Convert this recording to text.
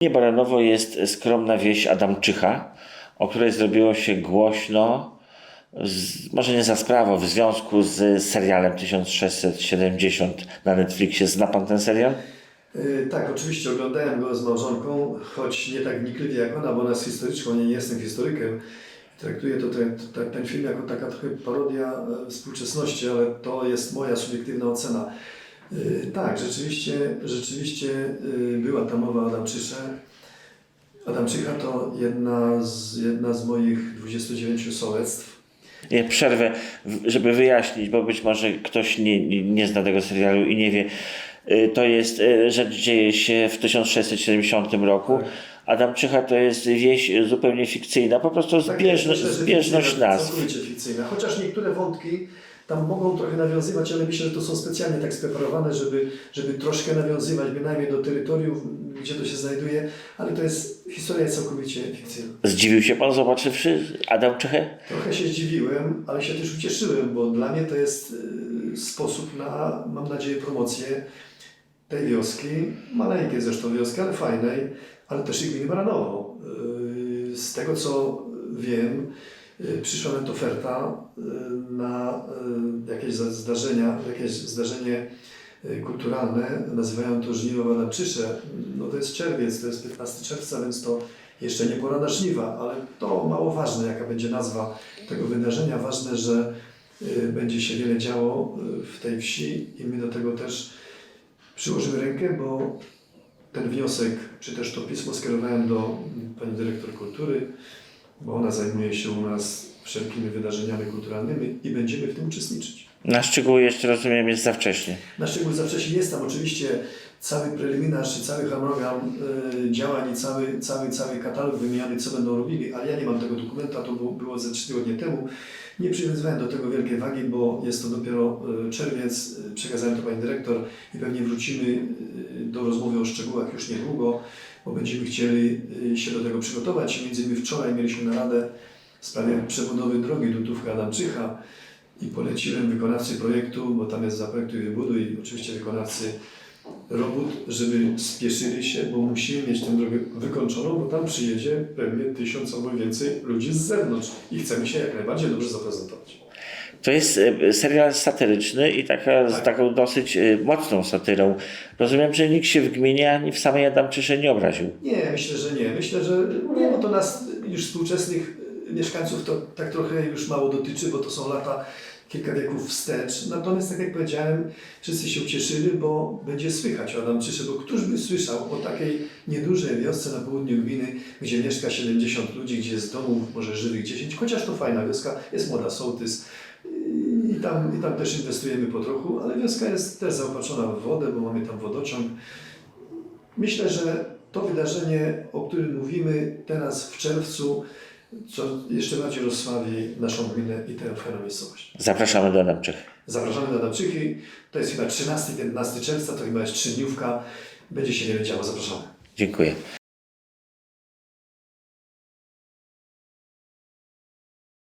Nie Baranowo jest skromna wieś Adamczycha, o której zrobiło się głośno, może nie za sprawą, w związku z serialem 1670 na Netflixie. Zna pan ten serial? Yy, Tak, oczywiście oglądałem go z małżonką, choć nie tak wnikliwie jak ona, bo ona jest historyczką, nie, nie jestem historykiem. Traktuję to ten, ten, ten film jako taka trochę parodia e, współczesności, ale to jest moja subiektywna ocena. Yy, Tak, rzeczywiście, rzeczywiście yy, była ta mowa o Adamczysze. Adamczycha to jedna z, jedna z moich 29 sołectw. Nie, przerwę, żeby wyjaśnić, bo być może ktoś nie, nie, zna tego serialu i nie wie. Y, To jest y, rzecz dzieje się w 1670 roku. Adamczycha to jest wieś zupełnie fikcyjna, po prostu Tak, zbieżność fikcyjna, nazw. Całkowicie fikcyjna. Chociaż niektóre wątki tam mogą trochę nawiązywać, ale myślę, że to są specjalnie tak spreparowane, żeby, żeby troszkę nawiązywać bynajmniej do terytoriów, gdzie to się znajduje, ale to jest historia całkowicie fikcyjna. Zdziwił się pan zobaczywszy Adamczychę? Trochę się zdziwiłem, ale się też ucieszyłem, bo dla mnie to jest y, sposób na, mam nadzieję, promocję tej wioski, maleńkiej zresztą wioski, ale fajnej, ale też i gminy Baranowo. Y, Z tego co wiem, przyszła nawet oferta y, na y, jakieś zdarzenia, jakieś zdarzenie y, kulturalne, nazywają to Żniwo w Adamczysze. No to jest czerwiec, to jest 15 czerwca, więc to jeszcze nie pora na żniwa, ale to mało ważne, jaka będzie nazwa tego wydarzenia. Ważne, że y, będzie się wiele działo y, w tej wsi i my do tego też przyłożymy rękę, bo ten wniosek, czy też to pismo skierowałem do pani dyrektor kultury, bo ona zajmuje się u nas wszelkimi wydarzeniami kulturalnymi i będziemy w tym uczestniczyć. Na szczegóły jeszcze rozumiem jest za wcześnie. Na szczegóły za wcześnie jest tam oczywiście cały preliminarz cały harmonogram y, działań i cały, cały, cały katalog wymieniany, co będą robili, ale ja nie mam tego dokumenta, to było, ze trzy tygodnie temu. Nie przywiązywałem do tego wielkiej wagi, bo jest to dopiero y, czerwiec, y, przekazałem to Pani Dyrektor i pewnie wrócimy y, do rozmowy o szczegółach już niedługo, bo będziemy chcieli y, się do tego przygotować. Między innymi wczoraj mieliśmy naradę w sprawie przebudowy drogi Dutówka-Adamczycha i poleciłem wykonawcy projektu, bo tam jest zaprojektuj, wybuduj oczywiście wykonawcy robót, żeby spieszyli się, bo musimy mieć tę drogę wykończoną, bo tam przyjedzie pewnie tysiąc albo więcej ludzi z zewnątrz i chcemy się jak najbardziej dobrze zaprezentować. To jest e, serial satyryczny i taka, z Tak. taką dosyć e, mocną satyrą. Rozumiem, że nikt się w gminie ani w samej Adamczysze nie obraził. Nie, myślę, że nie. Myślę, że nie, bo to nas już współczesnych y, mieszkańców to tak trochę już mało dotyczy, bo to są lata kilka wieków wstecz. Natomiast tak jak powiedziałem, wszyscy się ucieszyli, bo będzie słychać o Adamczysze, bo któż by słyszał o takiej niedużej wiosce na południu gminy, gdzie mieszka 70 ludzi, gdzie jest domów może żywych 10, chociaż to fajna wioska, jest młoda sołtys, i tam, I tam też inwestujemy po trochu, ale wioska jest też zaopatrzona w wodę, bo mamy tam wodociąg. Myślę, że to wydarzenie, o którym mówimy teraz w czerwcu, co jeszcze bardziej rozsławi naszą gminę i tę fajną miejscowość. Zapraszamy do Adamczych. Zapraszamy do Adamczychy. To jest chyba 13-15 czerwca, to chyba jest trzydniówka. Będzie się wiele działo. Zapraszamy. Dziękuję.